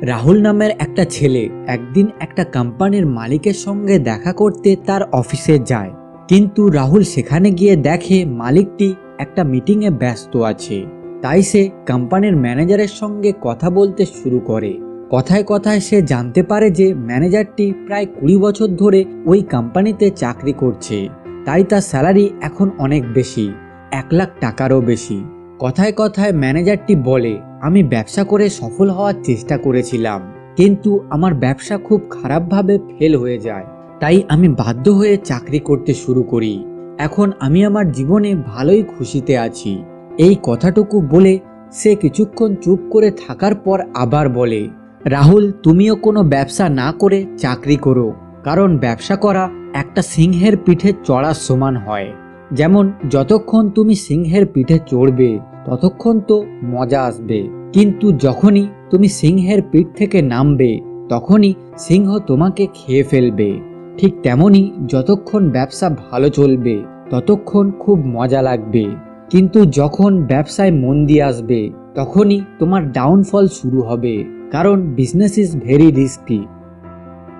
রাহুল নামের একটা ছেলে একদিন একটা কোম্পানির মালিকের সঙ্গে দেখা করতে তার অফিসে যায়। কিন্তু রাহুল সেখানে গিয়ে দেখে মালিকটি একটা মিটিংয়ে ব্যস্ত আছে। তাই সে কোম্পানির ম্যানেজারের সঙ্গে কথা বলতে শুরু করে। কথায় কথায় সে জানতে পারে যে ম্যানেজারটি প্রায় কুড়ি বছর ধরে ওই কোম্পানিতে চাকরি করছে। তাই তার স্যালারি এখন অনেক বেশি, এক লাখ টাকারও বেশি। কথায় কথায় ম্যানেজারটি বলে আমি ব্যবসা করে সফল হওয়ার চেষ্টা করেছিলাম, কিন্তু আমার ব্যবসা খুব খারাপভাবে ফেল হয়ে যায়। তাই আমি বাধ্য হয়ে চাকরি করতে শুরু করি। এখন আমি আমার জীবনে ভালোই খুশিতে আছি। এই কথাটুকু বলে সে কিছুক্ষণ চুপ করে থাকার পর আবার বলে, রাহুল, তুমিও কোনো ব্যবসা না করে চাকরি করো, কারণ ব্যবসা করা একটা সিংহের পিঠে চড়ার সমান হয়। যেমন, যতক্ষণ তুমি সিংহের পিঠে চড়বে ততক্ষণ তো মজা আসবে। কিন্তু যখনই তুমি সিংহের পিঠ থেকে নামবে, তখনই সিংহ তোমাকে খেয়ে ফেলবে। ঠিক তেমনই যতক্ষণ ব্যবসা ভালো চলবে, ততক্ষণ খুব মজা লাগবে। কিন্তু যখন ব্যবসায় মন দিয়ে আসবে, তখনই তোমার ডাউনফল শুরু হবে, কারণ business is very risky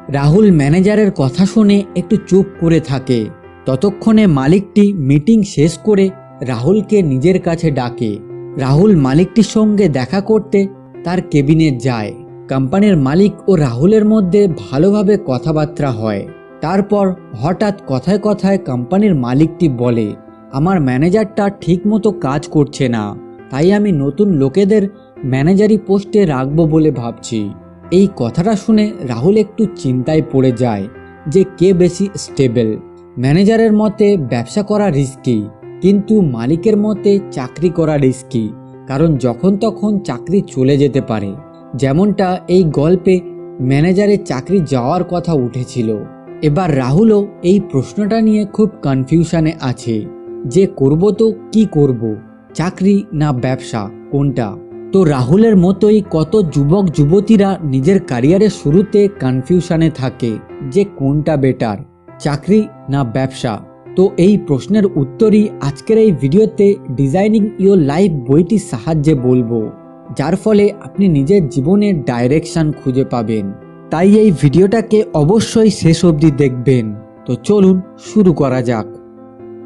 Rahul ম্যানেজারের কথা শুনে একটু চুপ করে থাকে। ততক্ষণে মালিকটি মিটিং শেষ করে রাহুলকে নিজের কাছে ডাকে। রাহুল মালিকটির সঙ্গে দেখা করতে তার কেবিনে যায়। কোম্পানির মালিক ও রাহুলের মধ্যে ভালোভাবে কথাবার্তা হয়। তারপর হঠাৎ কথায় কথায় কোম্পানির মালিকটি বলে, আমার ম্যানেজারটা ঠিকমতো কাজ করছে না, তাই আমি নতুন লোকেদের ম্যানেজারি পোস্টে রাখব বলে ভাবছি। এই কথাটা শুনে রাহুল একটু চিন্তায় পড়ে যায় যে কে বেশি স্টেবল। ম্যানেজারের মতে ব্যবসা করা রিস্কি কিন্তু মালিকের মতে চাকরি করা রিস্কি কারণ যখন তখন চাকরি চলে যেতে পারে। যেমনটা এই গল্পে ম্যানেজারের চাকরি যাওয়ার কথা উঠেছিল। এবার রাহুলও এই প্রশ্নটা নিয়ে খুব কনফিউশনে আছে, যে করব তো কি করব? চাকরি না ব্যবসা, কোনটা? তো রাহুলের মতোই কত যুবক যুবতীরা নিজের ক্যারিয়ারের শুরুতে কনফিউশনে থাকে, যে কোনটা বেটার চাকরি না ব্যবসা? তো এই প্রশ্নের উত্তরই আজকের এই ভিডিওতে ডিজাইনিং ইওর লাইফ বইটির সাহায্যে বলব, যার ফলে আপনি নিজের জীবনের ডাইরেকশন খুঁজে পাবেন। তাই এই ভিডিওটাকে অবশ্যই শেষ অবধি দেখবেন। তো চলুন শুরু করা যাক।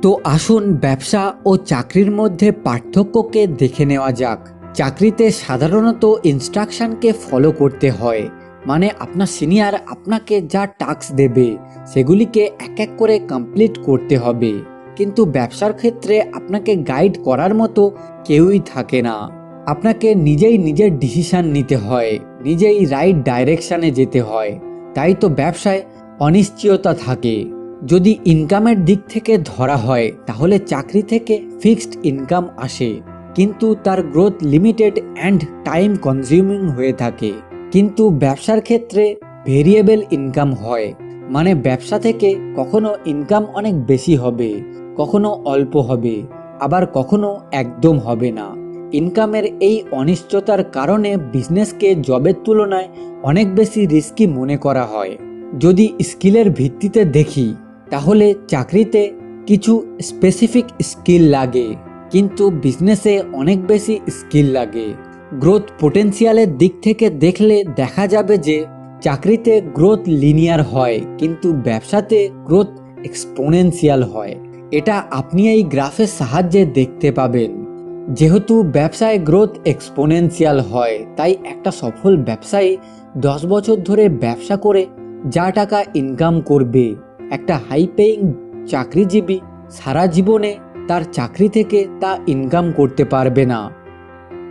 তো আসুন ব্যবসা ও চাকরির মধ্যে পার্থক্যকে দেখে নেওয়া যাক। চাকরিতে সাধারণত ইনস্ট্রাকশনকে ফলো করতে হয়। মানে আপনার সিনিয়র আপনাকে যা টাস্ক দেবে, সেগুলিকে এক এক করে কমপ্লিট করতে হবে। কিন্তু ব্যবসার ক্ষেত্রে আপনাকে গাইড করার মতো কেউই থাকে না। আপনাকে নিজেই নিজের ডিসিশন নিতে হয়, নিজেই রাইট ডাইরেকশানে যেতে হয়। তাই তো ব্যবসায় অনিশ্চয়তা থাকে। যদি ইনকামের দিক থেকে ধরা হয়, তাহলে চাকরি থেকে ফিক্সড ইনকাম আসে। কিন্তু তার growth limited and time consuming হয়ে থাকে। কিন্তু ব্যবসার ক্ষেত্রে ভেরিয়েবল ইনকাম হয়। মানে ব্যবসা থেকে কখনো ইনকাম অনেক বেশি হবে, কখনো অল্প হবে, আবার কখনো একদম হবে না। ইনকামের এই অনিশ্চয়তার কারণে বিজনেসকে জবের তুলনায় অনেক বেশি রিস্কি মনে করা হয়। যদি স্কিলের ভিত্তিতে দেখি, তাহলে চাকরিতে কিছু স্পেসিফিক স্কিল লাগে, কিন্তু বিজনেসে অনেক বেশি স্কিল লাগে। গ্রোথ পোটেন্সিয়ালের দিক থেকে দেখলে দেখা যাবে যে চাকরিতে গ্রোথ লিনিয়ার হয়, কিন্তু ব্যবসাতে গ্রোথ এক্সপোনেন্সিয়াল হয়। এটা আপনি এই গ্রাফের সাহায্যে দেখতে পাবেন। যেহেতু ব্যবসায় গ্রোথ এক্সপোনেন্সিয়াল হয়, তাই একটা সফল ব্যবসায়ী দশ বছর ধরে ব্যবসা করে যা টাকা ইনকাম করবে, একটা হাই পেইং চাকরিজীবী সারা জীবনে তার চাকরি থেকে তা ইনকাম করতে পারবে না।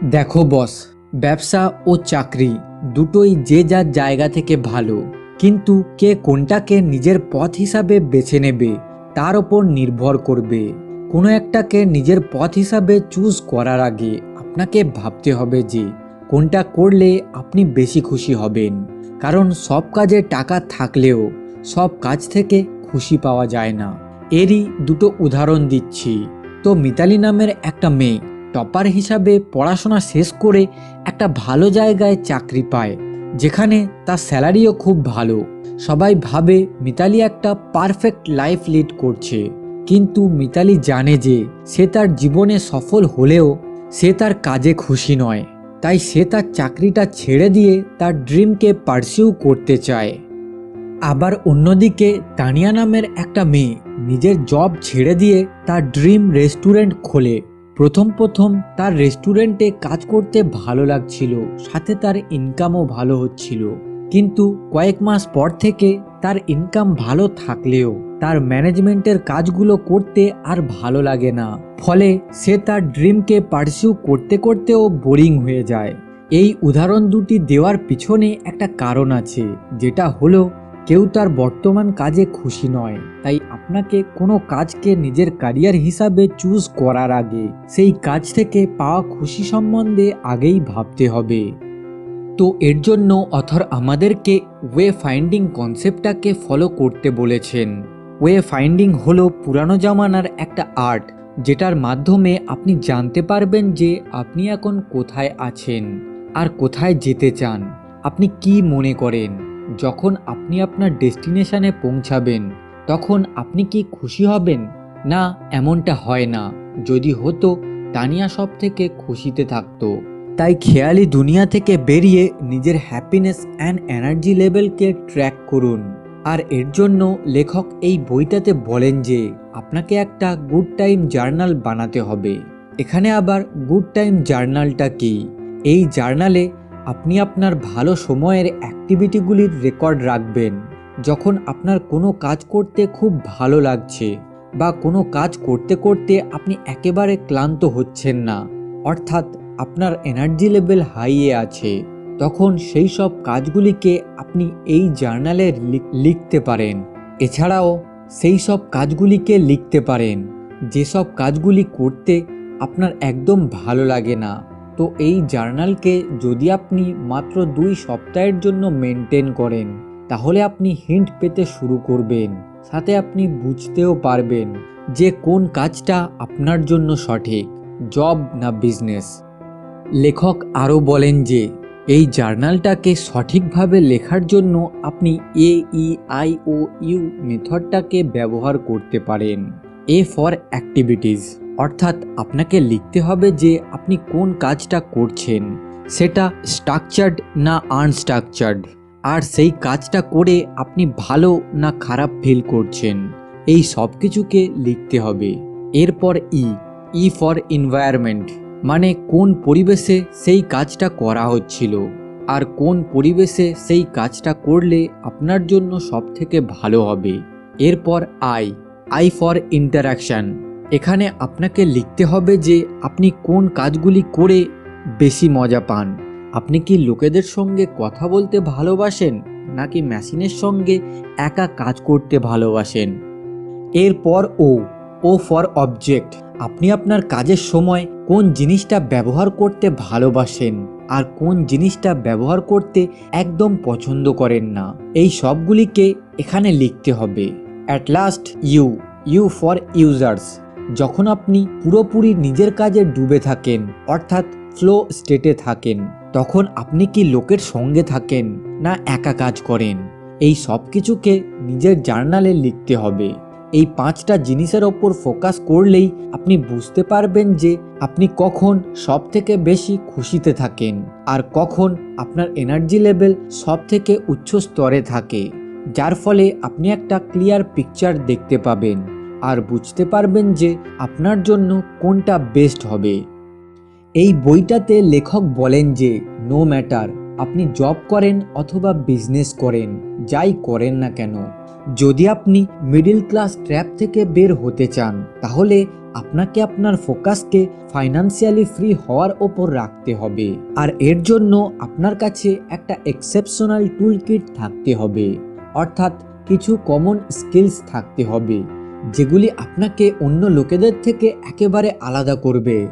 দেখো বস, ব্যবসা ও চাকরি দুটোই যে যার জায়গা থেকে ভালো। কিন্তু কে কোনটাকে নিজের পথ হিসাবে বেছে নেবে, তার ওপর নির্ভর করবে। কোনো একটাকে নিজের পথ হিসাবে চুজ করার আগে আপনাকে ভাবতে হবে যে, কোনটা করলে আপনি বেশি খুশি হবেন। কারণ সব কাজে টাকা থাকলেও সব কাজ থেকে খুশি পাওয়া যায় না। এরই দুটো উদাহরণ দিচ্ছি। তো মিতালি নামের একটা মেয়ে টপার হিসাবে পড়াশোনা শেষ করে একটা ভালো জায়গায় চাকরি পায়, যেখানে তার স্যালারিও খুব ভালো। সবাই ভাবে মিতালি একটা পারফেক্ট লাইফ লিড করছে, কিন্তু মিতালি জানে যে সে তার জীবনে সফল হলেও সে তার কাজে খুশি নয়। তাই সে তার চাকরিটা ছেড়ে দিয়ে তার ড্রিমকে পার্সিউ করতে চায়। আবার অন্যদিকে তানিয়া নামের একটা মেয়ে নিজের জব ছেড়ে দিয়ে তার ড্রিম রেস্টুরেন্ট খোলে। প্রথম প্রথম তার রেস্টুরেন্টে কাজ করতে ভালো লাগছিল, সাথে তার ইনকামও ভালো হচ্ছিল। কিন্তু কয়েক মাস পর থেকে তার ইনকাম ভালো থাকলেও তার ম্যানেজমেন্টের কাজগুলো করতে আর ভালো লাগে না। ফলে সে তার ড্রিমকে পার্সিউ করতে করতেও বোরিং হয়ে যায়। এই উদাহরণ দুটি দেওয়ার পিছনে একটা কারণ আছে, যেটা হলো কেউ তার বর্তমান কাজে খুশি নয়। তাই আপনাকে কোনো কাজকে নিজের ক্যারিয়ার হিসাবে চুজ করার আগে সেই কাজ থেকে পাওয়া খুশি সম্বন্ধে আগেই ভাবতে হবে। তো এর জন্য অথর আমাদেরকে ওয়ে ফাইন্ডিং কনসেপ্টটাকে ফলো করতে বলেছেন। ওয়ে ফাইন্ডিং হলো পুরানো জামানার একটা আর্ট যেটার মাধ্যমে আপনি জানতে পারবেন যে আপনি এখন কোথায় আছেন, আর কোথায় যেতে চান, আপনি কি মনে করেন। যখন আপনি আপনার ডেস্টিনেশনে পৌঁছাবেন, তখন আপনি কি খুশি হবেন? না, এমনটা হয় না। যদি হতো, তানিয়া সব থেকে খুশিতে থাকতো। তাই খেয়ালি দুনিয়া থেকে বেরিয়ে নিজের হ্যাপিনেস অ্যান্ড এনার্জি লেভেলকে ট্র্যাক করুন। আর এর জন্য লেখক এই বইটাতে বলেন যে, আপনাকে একটা গুড টাইম জার্নাল বানাতে হবে। এখানে আবার গুড টাইম জার্নালটা কি? এই জার্নালে আপনি আপনার ভালো সময়ের অ্যাক্টিভিটিগুলির রেকর্ড রাখবেন। যখন আপনার কোনো কাজ করতে খুব ভালো লাগছে বা কোনো কাজ করতে করতে আপনি একেবারে ক্লান্ত হচ্ছেন না, অর্থাৎ আপনার এনার্জি লেভেল হাইয়ে আছে, তখন সেই সব কাজগুলিকে আপনি এই জার্নালে লিখ- লিখতে পারেন। এছাড়াও সেই সব কাজগুলিকে লিখতে পারেন। যেসব কাজগুলি করতে আপনার একদম ভালো লাগে না তো এই জার্নালকে যদি আপনি মাত্র দুই সপ্তাহের জন্য মেনটেন করেন, তাহলে আপনি হিন্ট পেতে শুরু করবেন। সাথে আপনি বুঝতেও পারবেন যে কোন কাজটা আপনার জন্য সঠিক, জব না বিজনেস। লেখক আরও বলেন যে, এই জার্নালটাকে সঠিকভাবে লেখার জন্য আপনি এ ই আই ও ইউ মেথডটাকে ব্যবহার করতে পারেন। A for activities. অর্থাৎ আপনাকে লিখতে হবে যে আপনি কোন কাজটা করছেন। সেটা স্ট্রাকচার্ড না আনস্ট্রাকচার্ড আর সেই কাজটা করে আপনি ভালো না খারাপ ফিল করছেন? এই সব কিছুকে লিখতে হবে। এরপর ই ই ফর এনভায়রনমেন্ট মানে কোন পরিবেশে সেই কাজটা করা হচ্ছিল? আর কোন পরিবেশে সেই কাজটা করলে আপনার জন্য সব থেকে ভালো হবে? এরপর আই আই ফর ইন্টারাকশান এখানে আপনাকে লিখতে হবে যে আপনি কোন কাজগুলি করে বেশি মজা পান। আপনি কি লোকেদের সঙ্গে কথা বলতে ভালোবাসেন নাকি মেশিনের সঙ্গে একা কাজ করতে ভালোবাসেন? এরপর ও ও ফর অবজেক্ট, আপনি আপনার কাজের সময় কোন জিনিসটা ব্যবহার করতে ভালোবাসেন আর কোন জিনিসটা ব্যবহার করতে একদম পছন্দ করেন না। এই সবগুলিকে এখানে লিখতে হবে। At last U U for users যখন আপনি পুরোপুরি নিজের কাজে ডুবে থাকেন, অর্থাৎ ফ্লো স্টেটে থাকেন, তখন আপনি কি লোকের সঙ্গে থাকেন না একা কাজ করেন? এই সব কিছুকে নিজের জার্নালে লিখতে হবে। এই পাঁচটা জিনিসের ওপর ফোকাস করলেই আপনি বুঝতে পারবেন যে আপনি কখন সব থেকে বেশি খুশিতে থাকেন আর কখন আপনার এনার্জি লেভেল সব থেকে উচ্চ স্তরে থাকে, যার ফলে আপনি একটা ক্লিয়ার পিকচার দেখতে পাবেন। আর বুঝতে পারবেন যে আপনার জন্য কোনটা বেস্ট হবে। এই বইটাতে লেখক বলেন যে নো ম্যাটার আপনি জব করেন অথবা বিজনেস করেন, যাই করেন না কেন। যদি আপনি মিডিল ক্লাস ট্র্যাপ থেকে বের হতে চান, তাহলে আপনাকে আপনার ফোকাসকে ফাইন্যান্সিয়ালি ফ্রি হওয়ার ওপর রাখতে হবে। আর এর জন্য আপনার কাছে একটা এক্সেপশনাল টুল কিট থাকতে হবে। অর্থাৎ কিছু কমন স্কিলস থাকতে হবে। যেগুলি আপনাকে অন্য লোকেদের থেকে একেবারে আলাদা করবে।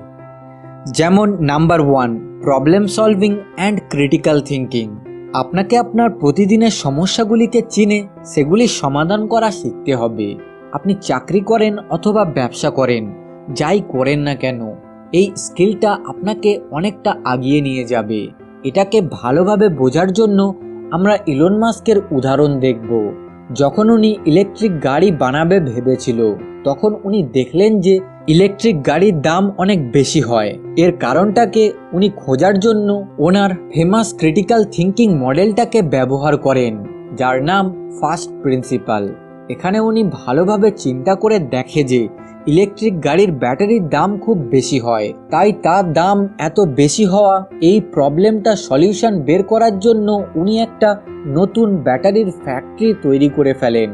যেমন number one problem solving and critical thinking আপনাকে আপনার প্রতিদিনের সমস্যাগুলিকে চিনে সেগুলির সমাধান করা শিখতে হবে। আপনি চাকরি করেন অথবা ব্যবসা করেন, যাই করেন না কেন, এই স্কিলটা আপনাকে অনেকটা আগিয়ে নিয়ে যাবে। এটাকে ভালোভাবে বোঝার জন্য আমরা ইলন মাস্কের উদাহরণ দেখব। যখন উনি ইলেকট্রিক গাড়ি বানাবে ভেবেছিল, তখন উনি দেখলেন যে ইলেকট্রিক গাড়ির দাম অনেক বেশি হয়। এর কারণটাকে উনি খোঁজার জন্য ওনার ফেমাস ক্রিটিক্যাল থিঙ্কিং মডেলটাকে ব্যবহার করেন, যার নাম ফার্স্ট প্রিন্সিপাল এখানে উনি ভালোভাবে চিন্তা করে দেখে যে ইলেকট্রিক গাড়ির ব্যাটারির দাম খুব বেশি হয়। তাই তার দাম এত বেশি হওয়া, এই প্রবলেমটা সলিউশন বের করার জন্য উনি একটা নতুন ব্যাটারির ফ্যাক্টরি তৈরি করে ফেলেন।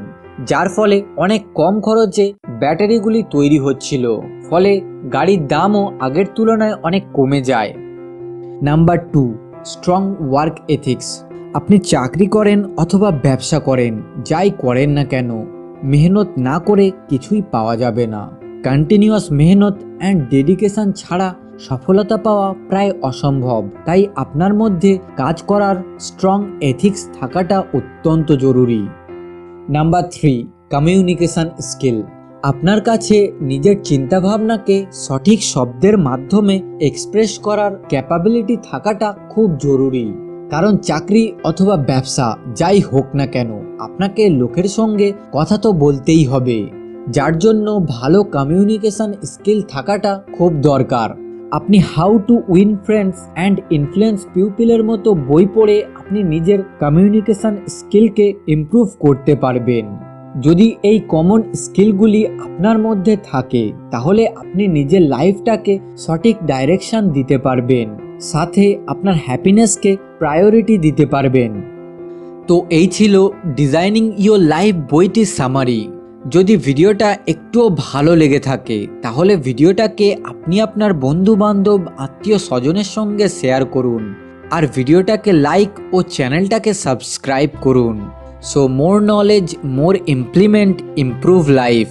যার ফলে অনেক কম খরচে ব্যাটারিগুলি তৈরি হচ্ছিল। ফলে গাড়ির দামও আগের তুলনায় অনেক কমে যায়। Number two, strong work ethics. আপনি চাকরি করেন অথবা ব্যবসা করেন, যাই করেন না কেন মেহনত না করে কিছুই পাওয়া যাবে না। কন্টিনিউয়াস মেহনত অ্যান্ড ডেডিকেশন ছাড়া সফলতা পাওয়া প্রায় অসম্ভব। তাই আপনার মধ্যে কাজ করার স্ট্রং এথিক্স থাকাটা অত্যন্ত জরুরি। নাম্বার থ্রি কমিউনিকেশন স্কিল আপনার কাছে নিজের চিন্তাভাবনাকে সঠিক শব্দের মাধ্যমে এক্সপ্রেস করার ক্যাপাবিলিটি থাকাটা খুব জরুরি। কারণ চাকরি অথবা ব্যবসা যাই হোক না কেন, আপনাকে লোকের সঙ্গে কথা তো বলতেই হবে। যার জন্য ভালো কমিউনিকেশন স্কিল থাকাটা খুব দরকার। আপনি how to win friends and influence পিউপিলের মতো বই পড়ে আপনি নিজের কমিউনিকেশন স্কিলকে ইমপ্রুভ করতে পারবেন। যদি এই কমন স্কিলগুলি আপনার মধ্যে থাকে, তাহলে আপনি নিজের লাইফটাকে সঠিক ডাইরেকশন দিতে পারবেন। সাথে আপনার হ্যাপিনেসকে প্রায়োরিটি দিতে পারবেন। তো এই ছিল ডিজাইনিং ইয়োর লাইফ বইটির সামারি যদি ভিডিওটা একটুও ভালো লেগে থাকে, তাহলে ভিডিওটাকে আপনি আপনার বন্ধু বান্ধব আত্মীয় স্বজনের সঙ্গে শেয়ার করুন। আর ভিডিওটাকে লাইক ও চ্যানেলটাকে সাবস্ক্রাইব করুন। So more knowledge more implement improve life